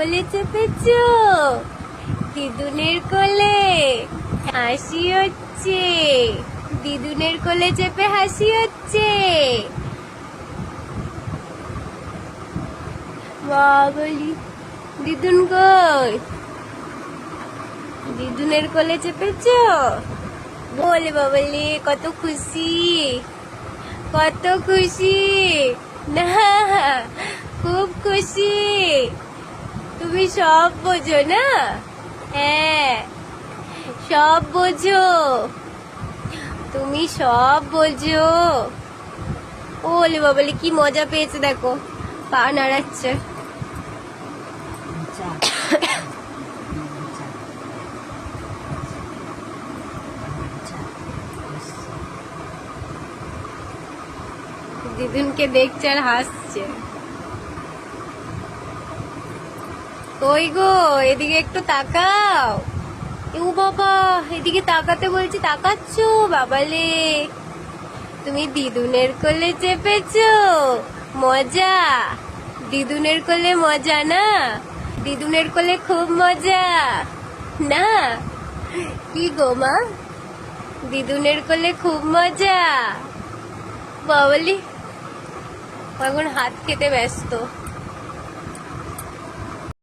কোলে চেপেছ? দিদুনের কোলে হাসি হচ্ছে। দিদুনের কোলে চেপে হাসি হচ্ছে। দিদুন কই? দিদুনের কোলে চেপেছ? বলে বাবলি, কত খুশি? কত খুশি? না, খুব খুশি। তুমি সব বোঝো না? হ্যাঁ সব বোঝো। তুমি সব বোঝো। ও ওলে বাবলি কি মজা পেয়েছে দেখো, পা নাড়াচ্ছে। দিদুনকে দেখছে আর হাসছে। কই গো, এদিকে একটু তাকাও। ও বাবা, এদিকে তাকাতে বলছি, তাকাচ্ছ? বাবালে তুমি দিদুনের কোলে চেপেছো? মজা। দিদুনের কোলে মজা না? দিদুনের কোলে খুব মজা। না? কি গো মা? দিদুনের কোলে খুব মজা। বাবলি এখন হাত খেতে ব্যস্ত।